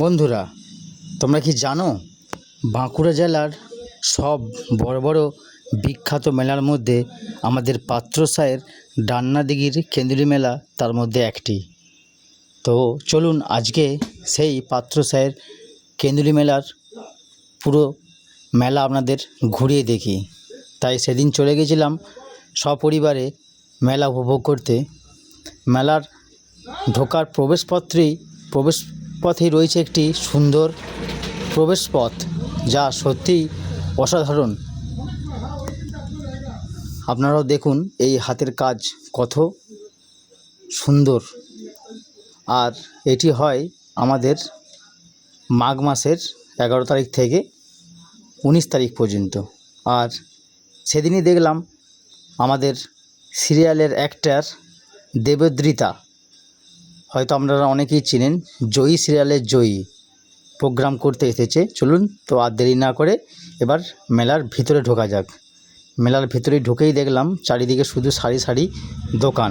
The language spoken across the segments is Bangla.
বন্ধুরা, তোমরা কি জানো, বাঁকুড়া জেলার সব বড় বড় বিখ্যাত মেলার মধ্যে আমাদের পাত্রসায়ের ডান্নাদিঘির কেন্দ্রীয় মেলা তার মধ্যে একটি। তো চলুন আজকে সেই পাত্রসায়ের কেন্দ্রীয় মেলার পুরো মেলা আপনাদের ঘুরিয়ে দেখি। তাই সেদিন চলে গেছিলাম সপরিবারে মেলা উপভোগ করতে। মেলার ঢোকার প্রবেশপত্রেই প্রবেশপথেই রয়েছে একটি সুন্দর প্রবেশপথ, যা সত্যিই অসাধারণ। আপনারাও দেখুন এই হাতের কাজ কত সুন্দর। আর এটি হয় আমাদের মাঘ মাসের এগারো তারিখ থেকে উনিশ তারিখ পর্যন্ত। আর সেদিনই দেখলাম আমাদের সিরিয়ালের অ্যাক্টার দেবদ্রিতা। হয়তো আপনারা অনেকেই চিনেন, জয়ী সিরিয়ালের জয়ী প্রোগ্রাম করতে এসেছে। চলুন তো আর দেরি না করে এবার মেলার ভিতরে ঢোকা যাক। মেলার ভিতরে ঢুকেই দেখলাম চারিদিকে শুধু সারি সারি দোকান।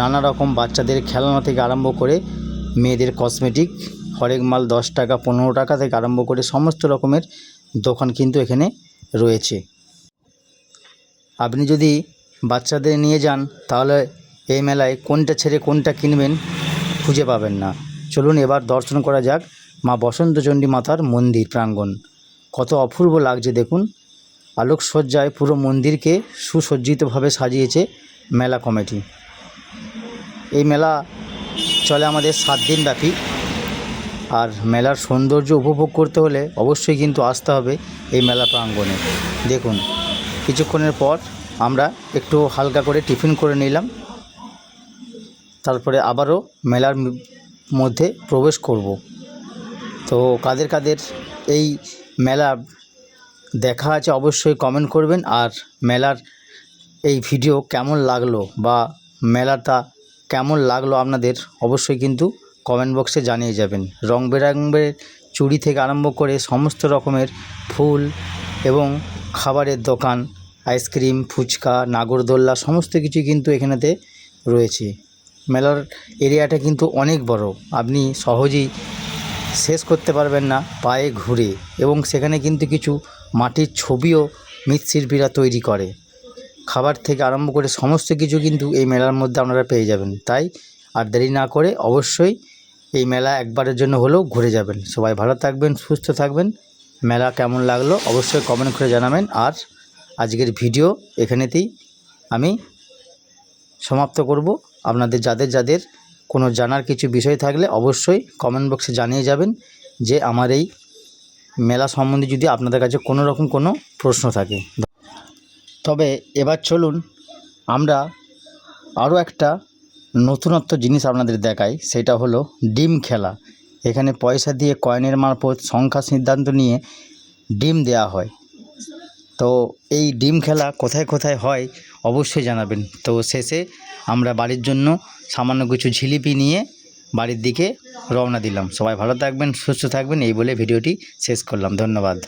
নানা রকম বাচ্চাদের খেলনা থেকে আরম্ভ করে মেয়েদের কসমেটিক হরেক মাল দশ টাকা, পনেরো টাকা থেকে আরম্ভ করে সমস্ত রকমের দোকান কিন্তু এখানে রয়েছে। আপনি যদি বাচ্চাদের নিয়ে যান, তাহলে এই মেলায় কোনটা ছেড়ে কোনটা কিনবেন খুঁজে পাবেন না। চলুন এবার দর্শন করা যাক মা বসন্তচণ্ডী মাতার মন্দির প্রাঙ্গণ। কত অপূর্ব লাগছে দেখুন। আলোকসজ্জায় পুরো মন্দিরকে সুসজ্জিতভাবে সাজিয়েছে মেলা কমিটি। এই মেলা চলে আমাদের সাত দিন ব্যাপী। আর মেলার সৌন্দর্য উপভোগ করতে হলে অবশ্যই কিন্তু আসতে হবে এই মেলা প্রাঙ্গণে। দেখুন, কিছুক্ষণের পর আমরা একটু হালকা করে টিফিন করে নিলাম। তারপরে আবারও মেলার মধ্যে প্রবেশ করব। তো কাদের কাদের এই মেলা দেখা আছে অবশ্যই কমেন্ট করবেন আর মেলার এই ভিডিও কেমন লাগল বা মেলাটা কেমন লাগল আপনাদের অবশ্যই কিন্তু কমেন্ট বক্সে জানিয়ে যাবেন। রং বেরঙের চুড়ি থেকে আরম্ভ করে সমস্ত রকমের ফুল এবং খাবারের দোকান আইসক্রিম ফুচকা, নাগরদোল্লা, সমস্ত কিছু কিন্তু এখানেতে রয়েছে। মেলার এরিয়াটা কিন্তু অনেক বড়। আপনি সহজেই শেষ করতে পারবেন না পায়ে ঘুরে এবং সেখানে কিন্তু কিছু মাটির ছবিও মৃৎশিল্পীরা তৈরি করে। খাবার থেকে আরম্ভ করে সমস্ত কিছু কিন্তু এই মেলার মধ্যে আপনারা পেয়ে যাবেন। তাই আর দেরি না করে অবশ্যই এই মেলা একবারের জন্য হলেও ঘুরে যাবেন। সবাই ভালো থাকবেন, সুস্থ থাকবেন। মেলা কেমন লাগল অবশ্যই কমেন্ট করে জানাবেন। আর আজকের ভিডিও এখানেতেই আমি সমাপ্ত করব। আপনাদের যাদের যাদের কোনো জানার কিছু বিষয় থাকলে অবশ্যই কমেন্ট বক্সে জানিয়ে যাবেন যে আমার এই মেলা সম্বন্ধে যদি আপনাদের কাছে কোনো রকম কোনো প্রশ্ন থাকে। তবে এবার চলুন আমরা আরও একটা নতুনত্ব জিনিস আপনাদের দেখাই, সেটা হলো ডিম খেলা। এখানে পয়সা দিয়ে কয়েনের মারফত সংখ্যা সিদ্ধান্ত নিয়ে ডিম দেওয়া হয়। তো এই ডিম খেলা কোথায় কোথায় হয় অবশ্যই জানাবেন। তো শেষে আমরা বাড়ির জন্য সামান্য কিছু ঝিলিপি নিয়ে বাড়ির দিকে রওনা দিলাম। সবাই ভালো থাকবেন, সুস্থ থাকবেন, এই বলে ভিডিওটি শেষ করলাম। ধন্যবাদ।